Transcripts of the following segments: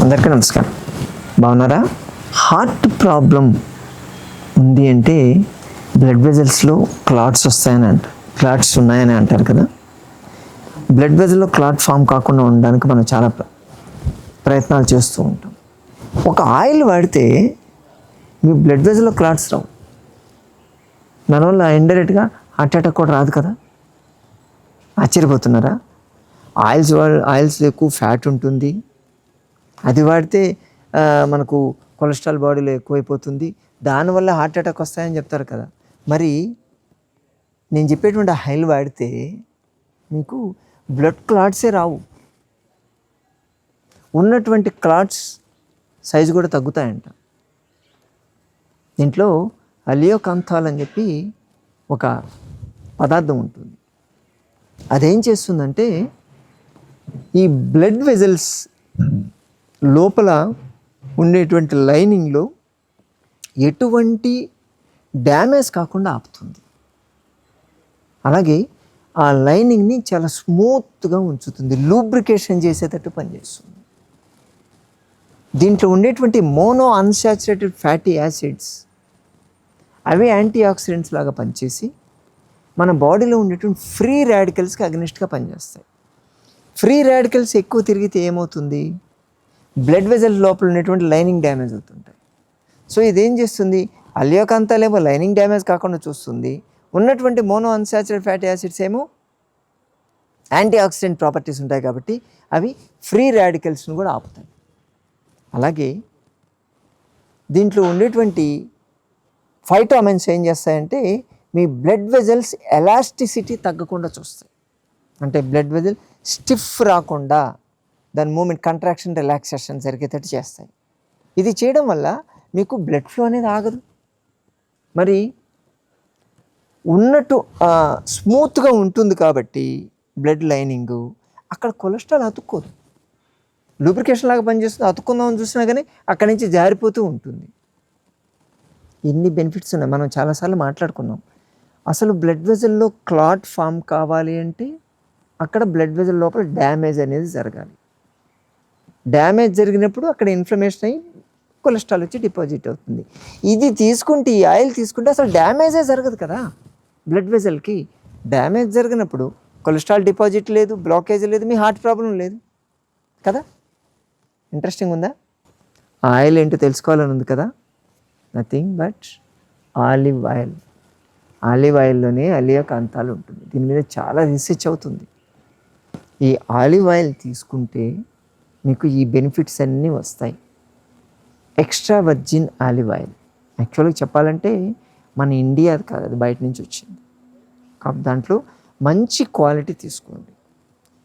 అందరికీ నమస్కారం. బాగున్నారా? హార్ట్ ప్రాబ్లం ఉంది అంటే బ్లడ్ వెజల్స్లో క్లాట్స్ వస్తాయని అంట క్లాట్స్ ఉన్నాయని అంటారు కదా. బ్లడ్ వెజల్లో క్లాట్ ఫామ్ కాకుండా ఉండడానికి మనం చాలా ప్ర- ప్రయత్నాలు చేస్తూ ఉంటాం. ఒక ఆయిల్ వాడితే మీ బ్లడ్ వెజల్లో క్లాట్స్ రావు. దానివల్ల ఇండైరెక్ట్గా హార్ట్ అటాక్ కూడా రాదు కదా. ఆశ్చర్యపోతున్నారా? ఆయిల్స్ వా- ఆయిల్స్ ఎక్కువ ఫ్యాట్ ఉంటుంది. అది వాడితే మనకు కొలెస్ట్రాల్ బాడీలో ఎక్కువైపోతుంది. దానివల్ల హార్ట్ అటాక్ వస్తాయని చెప్తారు కదా. మరి నేను చెప్పేటువంటి హైల్ వాడితే మీకు బ్లడ్ క్లాట్సే రావు. ఉన్నటువంటి క్లాట్స్ సైజు కూడా తగ్గుతాయంట. దీంట్లో అలియోకాంథాల్ అని చెప్పి ఒక పదార్థం ఉంటుంది. అదేం చేస్తుందంటే ఈ బ్లడ్ వెజల్స్ లోపల ఉండేటువంటి లైనింగ్లో ఎటువంటి డ్యామేజ్ కాకుండా ఆపుతుంది. అలాగే ఆ లైనింగ్ని చాలా స్మూత్గా ఉంచుతుంది. లూబ్రికేషన్ చేసేటట్టు పనిచేస్తుంది. దీంట్లో ఉండేటువంటి మోనో అన్సాచురేటెడ్ ఫ్యాటీ యాసిడ్స్ అవి యాంటీ ఆక్సిడెంట్స్ లాగా పనిచేసి మన బాడీలో ఉండేటువంటి ఫ్రీ రాడికల్స్కి అగ్నిస్ట్గా పనిచేస్తాయి. ఫ్రీ రాడికల్స్ ఎక్కువ తిరిగితే ఏమవుతుంది? బ్లడ్ వెజల్ లోపల ఉన్నటువంటి లైనింగ్ డ్యామేజ్ అవుతుంటాయి. సో ఇదేం చేస్తుంది? అల్యోకాంతాలేమో లైనింగ్ డ్యామేజ్ కాకుండా చూస్తుంది. ఉన్నటువంటి మోనో అన్సాచురేట్ ఫ్యాటీ యాసిడ్స్ ఏమో యాంటీ ఆక్సిడెంట్ ప్రాపర్టీస్ ఉంటాయి కాబట్టి అవి ఫ్రీ రాడికల్స్ను కూడా ఆపుతాయి. అలాగే దీంట్లో ఉండేటువంటి ఫైటోమెన్స్ ఏం చేస్తాయంటే మీ బ్లడ్ వెజల్స్ ఎలాస్టిసిటీ తగ్గకుండా చూస్తాయి. అంటే బ్లడ్ వెజల్ స్టిఫ్ రాకుండా దాని మూమెంట్ కంట్రాక్షన్ రిలాక్సేషన్ జరిగేటట్టు చేస్తాయి. ఇది చేయడం వల్ల మీకు బ్లడ్ ఫ్లో అనేది ఆగదు. మరి ఉన్నట్టు స్మూత్గా ఉంటుంది కాబట్టి బ్లడ్ లైనింగు అక్కడ కొలెస్ట్రాల్ అతుక్కోదు. లూబ్రికేషన్ లాగా పనిచేస్తుంది. అతుక్కుందామని చూసినా కానీ అక్కడి నుంచి జారిపోతూ ఉంటుంది. ఎన్ని బెనిఫిట్స్ ఉన్నాయి? మనం చాలాసార్లు మాట్లాడుకున్నాం. అసలు బ్లడ్ వెజల్లో క్లాట్ ఫామ్ కావాలి అంటే అక్కడ బ్లడ్ వెజల్ లోపల డ్యామేజ్ అనేది జరగాలి. డ్యామేజ్ జరిగినప్పుడు అక్కడ ఇన్ఫ్లమేషన్ అయ్యి కొలెస్ట్రాల్ వచ్చి డిపాజిట్ అవుతుంది. ఇది తీసుకుంటే ఈ ఆయిల్ తీసుకుంటే అసలు డ్యామేజే జరగదు కదా. బ్లడ్ వెజల్కి డ్యామేజ్ జరిగినప్పుడు కొలెస్ట్రాల్ డిపాజిట్ లేదు బ్లాకేజ్ లేదు మీ హార్ట్ ప్రాబ్లం లేదు కదా. ఇంట్రెస్టింగ్ ఉందా? ఆయిల్ ఏంటో తెలుసుకోవాలని ఉంది కదా. Nothing but olive oil. Olive ఆయిల్లోనే అలియోకాంతాలు ఉంటుంది. దీని మీద చాలా రీసెర్చ్ అవుతుంది. ఈ ఆలివ్ ఆయిల్ తీసుకుంటే మీకు ఈ బెనిఫిట్స్ అన్నీ వస్తాయి. ఎక్స్ట్రా వర్జిన్ ఆలివ్ ఆయిల్ యాక్చువల్గా చెప్పాలంటే మన ఇండియా కాదు అది బయట నుంచి వచ్చింది. కాబట్టి దాంట్లో మంచి క్వాలిటీ తీసుకోండి.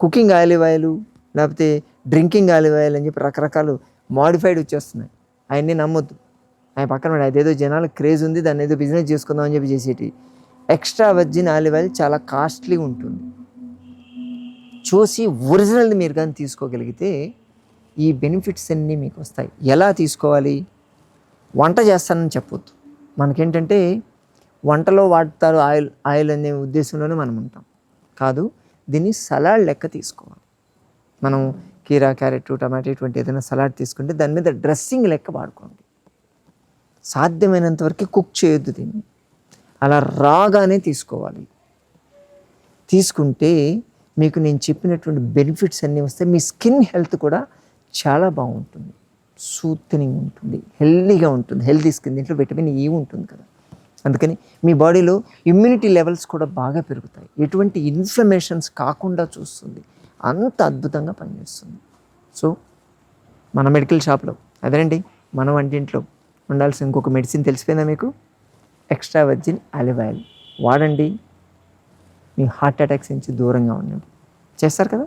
కుకింగ్ ఆలివ్ ఆయిల్ లేకపోతే డ్రింకింగ్ ఆలివ్ ఆయిల్ అని చెప్పి రకరకాలు మాడిఫైడ్ వచ్చేస్తున్నాయి. అవన్నీ నమ్మొద్దు. ఆయన పక్కన అదేదో జనాలు క్రేజ్ ఉంది దాన్ని ఏదో బిజినెస్ చేసుకుందాం అని చెప్పి చేసేటి. ఎక్స్ట్రా వర్జిన్ ఆలివ్ ఆయిల్ చాలా కాస్ట్లీ ఉంటుంది. చూసి ఒరిజినల్ది మీరు కానీ తీసుకోగలిగితే ఈ బెనిఫిట్స్ అన్నీ మీకు వస్తాయి. ఎలా తీసుకోవాలి? వంట చేస్తానని చెప్పొద్దు. మనకేంటంటే వంటలో వాడతారు ఆయిల్ ఆయిల్ అనే ఉద్దేశంలోనే మనం ఉంటాం. కాదు దీన్ని సలాడ్ లెక్క తీసుకోవాలి. మనం కీరా క్యారెట్ టమాటో ఇటువంటి ఏదైనా సలాడ్ తీసుకుంటే దాని మీద డ్రెస్సింగ్ లెక్క వాడుకోండి. సాధ్యమైనంత వరకు కుక్ చేయొద్దు దీన్ని. అలా రాగానే తీసుకోవాలి. తీసుకుంటే మీకు నేను చెప్పినటువంటి బెనిఫిట్స్ అన్నీ వస్తాయి. మీ స్కిన్ హెల్త్ కూడా చాలా బాగుంటుంది. సూత్ని ఉంటుంది. హెల్దీగా ఉంటుంది. హెల్దీ స్కిన్ దీంట్లో విటమిన్ ఈ ఉంటుంది కదా. అందుకని మీ బాడీలో ఇమ్యూనిటీ లెవెల్స్ కూడా బాగా పెరుగుతాయి. ఎటువంటి ఇన్ఫ్లమేషన్స్ కాకుండా చూస్తుంది. అంత అద్భుతంగా పనిచేస్తుంది. సో మన మెడికల్ షాప్లో అదేనండి? మన వంటింట్లో ఉండాల్సిన ఇంకొక మెడిసిన్ తెలిసిపోయిందా మీకు? ఎక్స్ట్రా వర్జిన్ ఆలివ్ ఆయిల్ వాడండి. మీ హార్ట్ అటాక్స్ నుంచి దూరంగా ఉండండి. చేస్తారు కదా?